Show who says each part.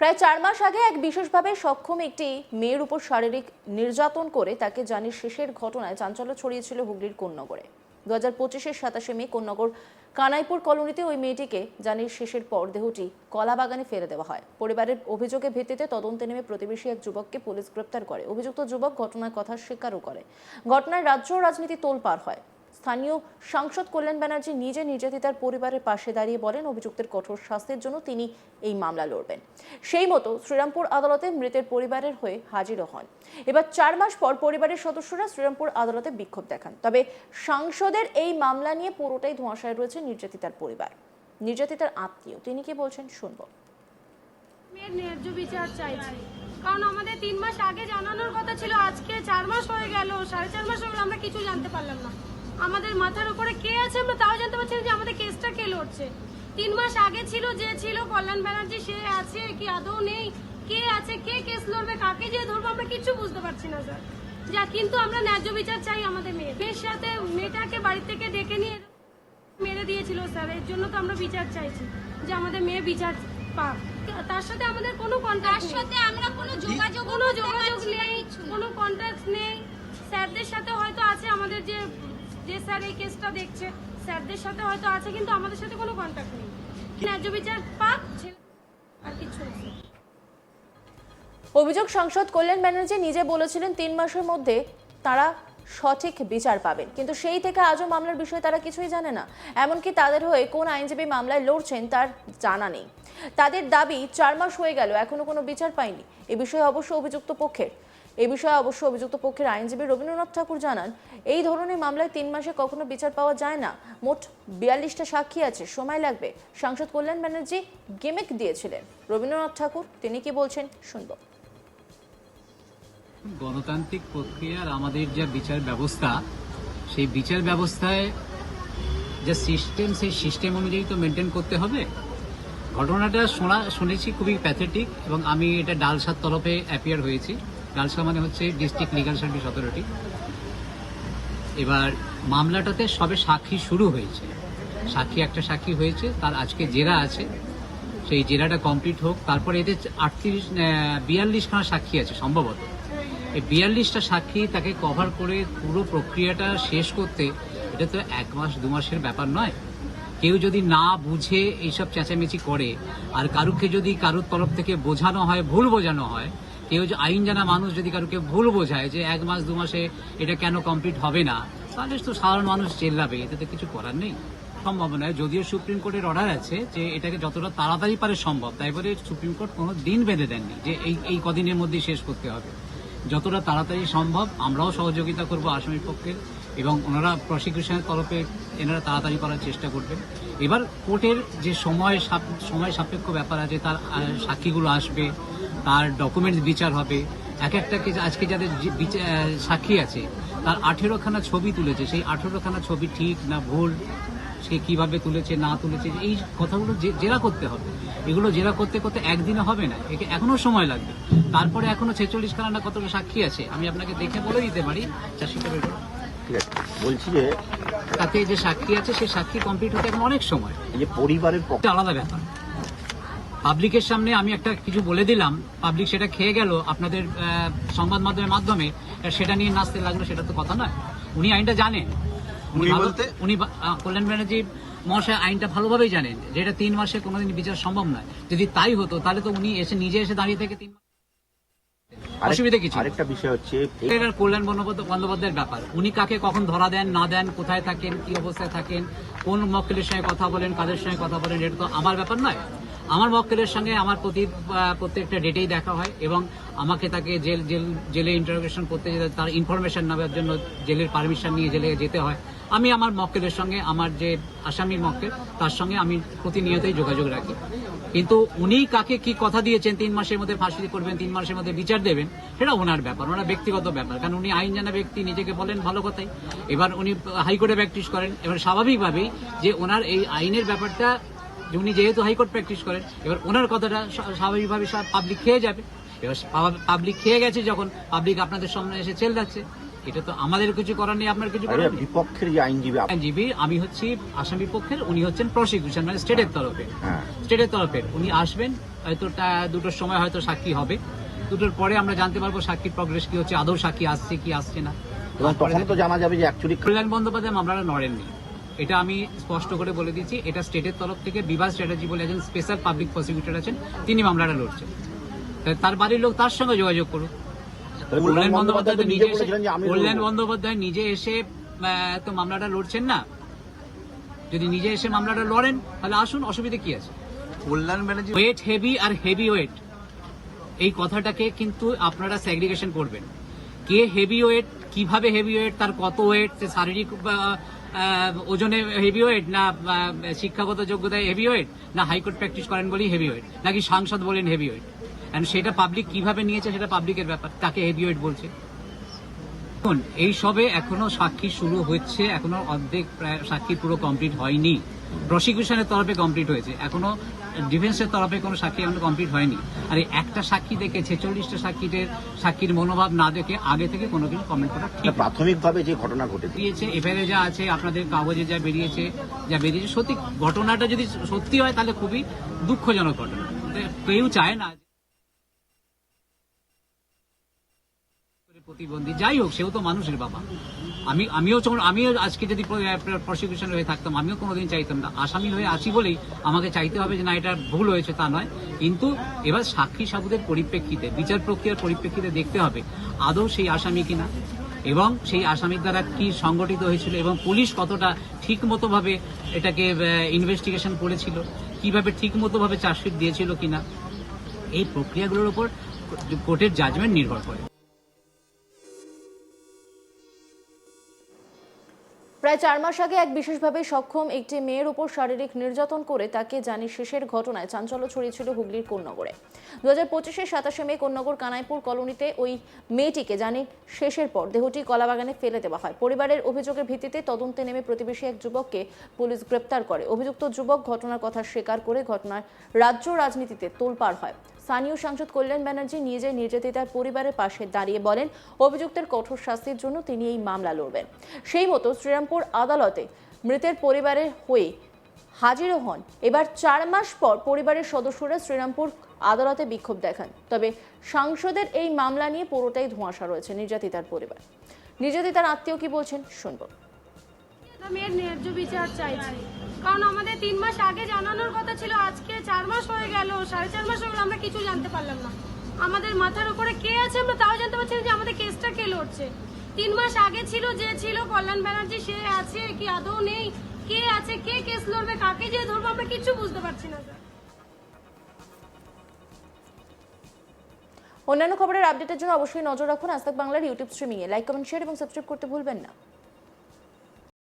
Speaker 1: প্রায় চার মাস আগে এক বিশেষভাবে সক্ষম একটি মেয়ের উপর শারীরিক নির্যাতন করে তাকে জানির শেষের ঘটনায় চাঞ্চল্য ছড়িয়েছিল হুগলির কোন্নগরে। দু হাজার পঁচিশের সাতাশে মে কোন্নগর কানাইপুর কলোনিতে ওই মেয়েটিকে জানির শেষের পর দেহটি কলা বাগানে ফেলে দেওয়া হয়। পরিবারের অভিযোগের ভিত্তিতে তদন্তে নেমে প্রতিবেশী এক যুবককে পুলিশ গ্রেপ্তার করে। অভিযুক্ত যুবক ঘটনার কথা স্বীকারও করে। ঘটনায় রাজ্য রাজনীতি তোলপাড় হয়। স্থানীয় সাংসদ কল্যাণ ব্যানার্জি নিজে নির্যাতিতার পরিবারের পাশে দাঁড়িয়ে বলেন, অভিযুক্তের কঠোর শাস্তির জন্য তিনি এই মামলা লড়বেন। সেই মতো শ্রীরামপুর আদালতে মৃতের পরিবারের হয়ে হাজিরও হন। এবার চার মাস পর পরিবারের সদস্যরা শ্রীরামপুর আদালতে বিক্ষোভ দেখান। তবে সাংসদের এই মামলা নিয়ে পুরোটাই ধোঁয়াশায় রয়েছে নির্যাতিতার পরিবার। নির্যাতিতার আত্মীয়, তিনি কি বলছেন শুনব।
Speaker 2: মেয়ের ন্যায্য বিচার চাইছি। কারণ আমাদের তিন মাস আগে জানানোর কথা ছিল, আজকে চার মাস হয়ে গেল, সাড়ে চার মাস হয়ে গেল আমরা কিছু জানতে পারলাম না। আমাদের মাথার উপরে কে আছে আমরা তাও জানতে পারছি না যে আমাদের কেসটা কে লড়ছে। তিন মাস আগে ছিল যে ছিল কল্যাণ ব্যানার্জি সে আছে কি আদৌ নেই? কে আছে কে কেস লড়বে কাকে যে ধরবো আমরা কিছু বুঝতে পারছি না স্যার। যা কিন্তু আমরা ন্যায্য বিচার চাই আমাদের মেয়ে মেয়ের সাথে মেয়েটাকে বাড়ি থেকে ডেকে নিয়ে মেরে দিয়েছিল স্যার। এর জন্য তো আমরা বিচার চাইছি যে আমাদের মেয়ে বিচার পাক। তার সাথে আমাদের কোনো কন্ট্যাক্ট সাথে আমরা কোনো যোগাযোগ কোনো যোগাযোগ নেই কোনো কন্ট্যাক্ট নেই। স্যারদের সাথে হয়তো আছে আমাদের যে যে স্যার এই কেসটা দেখছে, স্যারদের সাথে হয়তো আছে, কিন্তু আমাদের সাথে কোনো কন্ট্যাক্ট নেই। ন্যায্য বিচার পাক আর কিছু
Speaker 1: অভিযোগ সাংসদ কল্যাণ ব্যানার্জি নিজে বলেছিলেন তিন মাসের মধ্যে তারা সঠিক বিচার পাবেন। কিন্তু সেই থেকে আজও মামলার বিষয়ে তারা কিছুই জানে না। এমনকি তাদের হয়ে কোন আইনজীবী মামলায় লড়ছেন তার জানা নেই। তাদের দাবি চার মাস হয়ে গেল, এখনও কোনো বিচার পায়নি এ বিষয়ে অবশ্য অভিযুক্ত পক্ষের এ বিষয়ে অবশ্য অভিযুক্ত পক্ষের আইনজীবী রবীন্দ্রনাথ ঠাকুর জানান, এই ধরনের মামলায় তিন মাসে কখনো বিচার পাওয়া যায় না। মোট বিয়াল্লিশটা সাক্ষী আছে, সময় লাগবে। সাংসদ কল্যাণ ব্যানার্জি গেমেক দিয়েছিলেন। রবীন্দ্রনাথ ঠাকুর, তিনি কি বলছেন, শুনব।
Speaker 3: গণতান্ত্রিক প্রক্রিয়ার আমাদের যা বিচার ব্যবস্থা, সেই বিচার ব্যবস্থায় যা সিস্টেম সেই সিস্টেম অনুযায়ী তো মেনটেন করতে হবে। ঘটনাটা শোনা, শুনেছি খুবই প্যাথেটিক এবং আমি এটা ডালসার তরফে অ্যাপিয়ার হয়েছি। ডালসা মানে হচ্ছে ডিস্ট্রিক্ট লিগাল সার্ভিস অথরিটি এবার মামলাটাতে সবে সাক্ষী শুরু হয়েছে। সাক্ষী একটা সাক্ষী হয়েছে, তার আজকে জেরা আছে। সেই জেরাটা কমপ্লিট হোক, তারপরে এদের আটত্রিশ বিয়াল্লিশখানা সাক্ষী আছে সম্ভবত। এই বিয়াল্লিশটা সাক্ষী তাকে কভার করে পুরো প্রক্রিয়াটা শেষ করতে, এটা তো এক মাস, দু মাসের ব্যাপার নয়। কেউ যদি না বুঝে এইসব চেঁচামেচি করে, আর কারুকে যদি কারুর তরফ থেকে বোঝানো হয়, ভুল বোঝানো হয় কেউ যে আইন জানা মানুষ যদি কারুকে ভুল বোঝায় যে এক মাস, দু মাসে এটা কেন কমপ্লিট হবে না, তাহলে তো সাধারণ মানুষ চেল্লাবে এতে তো কিছু করার নেই। সম্ভব নয়। যদিও সুপ্রিম কোর্টের অর্ডার আছে যে এটাকে যতটা তাড়াতাড়ি পারে সম্ভব, তাই বলে সুপ্রিম কোর্ট কোনো দিন বেঁধে দেননি যে এই এই কদিনের মধ্যে শেষ করতে হবে। যতটা তাড়াতাড়ি সম্ভব, আমরাও সহযোগিতা করব আসামির পক্ষে এবং ওনারা প্রসিকিউশনের তরফে এনারা তাড়াতাড়ি করার চেষ্টা করবেন। এবার কোর্টের যে সময় সময় সাপেক্ষ ব্যাপার আছে, তার সাক্ষীগুলো আসবে তার ডকুমেন্টস বিচার হবে। এক একটাকে আজকে যাদের সাক্ষী আছে তার আঠেরোখানা ছবি তুলেছে। সেই আঠেরোখানা ছবি ঠিক না ভুল? সে কীভাবে তুলেছে না তুলেছে? এই কথাগুলো যে- জেরা করতে হবে। এগুলো জেরা করতে করতে একদিনে হবে না। একে এখনও সময় লাগবে। তারপরে এখনও ছেচল্লিশ খানা না কতটা সাক্ষী আছে আমি আপনাকে দেখে বলে দিতে পারি। চাষিটা
Speaker 4: বলছি যে
Speaker 3: তাতে যে সাক্ষী আছে সেই সাক্ষী কমপ্লিট হতে এখন অনেক সময়।
Speaker 4: যে পরিবারের পক্ষ
Speaker 3: আলাদা ব্যাপার। পাবলিকের সামনে আমি একটা কিছু বলে দিলাম। পাবলিক সেটা খেয়ে গেল আপনাদের সংবাদ মাধ্যমের মাধ্যমে সেটা নিয়ে নাচতে লাগল সেটা তো কথা নয়। উনি আইনটা জানেন। উনি কল্যাণ ব্যানার্জি মহাশয় আইনটা ভালোভাবেই জানেন। যে এটা তিন মাসে কোনোদিন বিচার সম্ভব নয়। যদি তাই হতো তাহলে তো উনি এসে নিজে এসে দাঁড়িয়ে থেকে তিন অসুবিধা কিছু।
Speaker 4: আরেকটা বিষয় হচ্ছে
Speaker 3: কল্যাণ বন্দ্যোপাধ্যায়ের ব্যাপার। উনি কাকে কখন ধরা দেন না দেন কোথায় থাকেন কি অবস্থায় থাকেন কোন মক্কেলের সঙ্গে কথা বলেন কাদের সঙ্গে কথা বলেন এটা তো আমার ব্যাপার নয়। আমার মক্কেলের সঙ্গে আমার প্রতি প্রত্যেকটা ডেটেই দেখা হয় এবং আমাকে তাকে জেল জেল, জেলে ইন্টারোগেশন করতে যেতে, তার ইনফরমেশন নেওয়ার জন্য জেলের পারমিশন নিয়ে জেলে যেতে হয়। আমি আমার মক্কেলের সঙ্গে, আমার যে আসামির মক্কেল, তার সঙ্গে আমি প্রতিনিয়তই যোগাযোগ রাখি। কিন্তু উনি কাকে কি কথা দিয়েছেন, তিন মাসের মধ্যে ফাঁসি করবেন, তিন মাসের মধ্যে বিচার দেবেন, সেটা ওনার ব্যাপার, ওনার ব্যক্তিগত ব্যাপার। কারণ উনি আইন জানা ব্যক্তি, নিজেকে বলেন ভালো কথাই। এবার উনি হাইকোর্টে প্র্যাকটিস করেন। এবার স্বাভাবিকভাবেই যে ওনার এই আইনের ব্যাপারটা উনি যেহেতু হাইকোর্ট প্র্যাকটিস করেন এবার ওনার কথাটা স্বাভাবিকভাবে সব পাবলিক খেয়ে যাবে। এবার পাবলিক খেয়ে গেছে যখন পাবলিক আপনাদের সামনে এসে চেল যাচ্ছে এটা তো আমাদের কিছু করার নেই আপনার কিছু করার
Speaker 4: বিপক্ষের যে আইনজীবী
Speaker 3: আইনজীবী আমি হচ্ছি আসামি পক্ষের উনি হচ্ছেন প্রসিকিউশন মানে স্টেটের তরফে।
Speaker 4: হ্যাঁ।
Speaker 3: স্টেটের তরফে। উনি আসবেন হয়তো দুটোর সময় হয়তো সাক্ষী হবে। দুটোর পরে আমরা জানতে পারব সাক্ষীর প্রগ্রেস কি হচ্ছে আদৌ সাক্ষী আসছে কি আসছে না।
Speaker 4: এবং তখন তো জানা যাবে যে অ্যাকচুয়ালি
Speaker 3: কল্যাণ বন্দ্যোপাধ্যায় মামলাটা নড়েননি। এটা আমি স্পষ্ট করে বলে দিচ্ছি এটা স্টেটের তরফ থেকে বিভাস চ্যাটার্জি বলে একজন স্পেশাল পাবলিক প্রসিকিউটর আছেন তিনি মামলাটা লড়ছেন। তার বাড়ির লোক তার সঙ্গে যোগাযোগ করুক কল্যাণ বন্দ্যোপাধ্যায় তো নিজে এসে কল্যাণ বন্দ্যোপাধ্যায় নিজে এসে আহ, তো মামলাটা লড়ছেন না? যদি নিজে এসে মামলাটা লড়েন তাহলে আসুন অসুবিধা কি আছে?
Speaker 5: কল্যাণ ব্যানার্জি
Speaker 3: ওয়েট হেভি আর হেভি ওয়েট এই কথাটাকে কিন্তু আপনারা স্যাগ্রিগেশন করবেন। কে হেভি ওয়েট কীভাবে হেভি ওয়েট তার কত ওয়েট সে শারীরিক ওজনে হেভি ওয়েট না শিক্ষাগত যোগ্যতায় হেভি ওয়েট না হাইকোর্ট প্র্যাকটিস করেন বলেই হেভি ওয়েট নাকি সাংসদ বলেন হেভি ওয়েট এন্ড সেটা পাবলিক কীভাবে নিয়েছে সেটা পাবলিকের ব্যাপার তাকে হেভি ওয়েট বলছে? এই সবে এখনও সাক্ষী শুরু হচ্ছে, এখনও অর্ধেক প্রায় সাক্ষী পুরো কমপ্লিট হয়নি। প্রসিকিউশনের তরফে কমপ্লিট হয়েছে। এখনও ডিফেন্সের তরফে কোনো সাক্ষী এখনও কমপ্লিট হয়নি। আর এই একটা সাক্ষী দেখে ছেচল্লিশটা সাক্ষীদের সাক্ষীর মনোভাব না দেখে আগে থেকে কোনো কিছু কমেন্ট করা ঠিক
Speaker 4: প্রাথমিকভাবে যে ঘটনা ঘটে
Speaker 3: দিয়েছে এফআইআর যা আছে আপনাদের কাগজে যা বেরিয়েছে যা বেরিয়েছে সত্যি ঘটনাটা যদি সত্যি হয় তাহলে খুবই দুঃখজনক ঘটনা। কেউ চায় না প্রতিবন্ধী। যাই হোক, সেও তো মানুষের বাবা। আমি, আমিও আমিও আজকে যদি প্রসিকিউশন হয়ে থাকতাম, আমিও কোনোদিন চাইতাম না। আসামি হয়ে আসি বলেই আমাকে চাইতে হবে যে, না, এটা ভুল হয়েছে, তা নয়। কিন্তু এবার সাক্ষী সাবুদের পরিপ্রেক্ষিতে, বিচার প্রক্রিয়ার পরিপ্রেক্ষিতে দেখতে হবে, আদৌ সেই আসামি কিনা এবং সেই আসামির দ্বারা কি সংগঠিত হয়েছিল এবং পুলিশ কতটা ঠিক মতো ভাবে এটাকে ইনভেস্টিগেশন করেছিল, কীভাবে ঠিক মতো ভাবে চার্জশিট দিয়েছিল কিনা, এই প্রক্রিয়াগুলোর উপর কোর্টের জাজমেন্ট নির্ভর করে।
Speaker 1: প্রায় চার মাস আগে এক বিশেষভাবে সক্ষম একটি মেয়ের উপর শারীরিক নির্যাতন করে তাকে জানি শেষের ঘটনায় চাঞ্চল্য ছড়িয়েছিল হুগলির কোন্নগরে দু হাজার পঁচিশের সাতাশে মে কোন্নগর কানাইপুর কলোনিতে ওই মেয়েটিকে জানি শেষের পর দেহটি কলাবাগানে ফেলে দেওয়া হয়। পরিবারের অভিযোগের ভিত্তিতে তদন্তে নেমে প্রতিবেশী এক যুবককে পুলিশ গ্রেপ্তার করে। অভিযুক্ত যুবক ঘটনার কথা স্বীকার করে ঘটনার রাজ্য রাজনীতিতে তোলপাড় হয়। স্থানীয় সাংসদ কল্যাণ ব্যানার্জি নিজে নির্যাতিতার পরিবারের পাশে দাঁড়িয়ে বলেন, অভিযুক্তের কঠোর শাস্তির জন্য তিনি এই মামলা লড়বেন। সেই মতো শ্রীরামপুর আদালতে মৃতের পরিবারের হয়ে হাজিরও হন। এবার চার মাস পর পরিবারের সদস্যরা শ্রীরামপুর আদালতে বিক্ষোভ দেখান। তবে সাংসদের এই মামলা নিয়ে পুরোটাই ধোঁয়াশা রয়েছে নির্যাতিতার পরিবার। নির্যাতিতার আত্মীয় কি বলছেন, শুনব।
Speaker 2: মেয়ের ন্যায্য বিচার চাইছি। কারণ আমাদের তিন মাস আগে জানানোর কথা ছিল, আজকে চার মাস হয়ে গেল, সাড়ে চার মাস হয়ে আমরা কিছু জানতে পারলাম না। আমাদের মাথার উপরে কে আছে আমরা তাও জানতে পারছি না যে আমাদের কেসটা কে লড়ছে। তিন মাস আগে ছিল, যে ছিল, কল্যাণ ব্যানার্জি, সে আছে কি, আদৌ নেই? কে আছে, কে কেস লড়বে, কাকে যে ধরবো, আমরা কিছু বুঝতে পারছি না
Speaker 1: অন্যান্য খবরের আপডেটের জন্য অবশ্যই নজর রাখুন আজ বাংলার ইউটিউব স্ট্রিমিংয়ে লাইক কমেন্ট শেয়ার এবং সাবস্ক্রাইব করতে ভুলবেন না।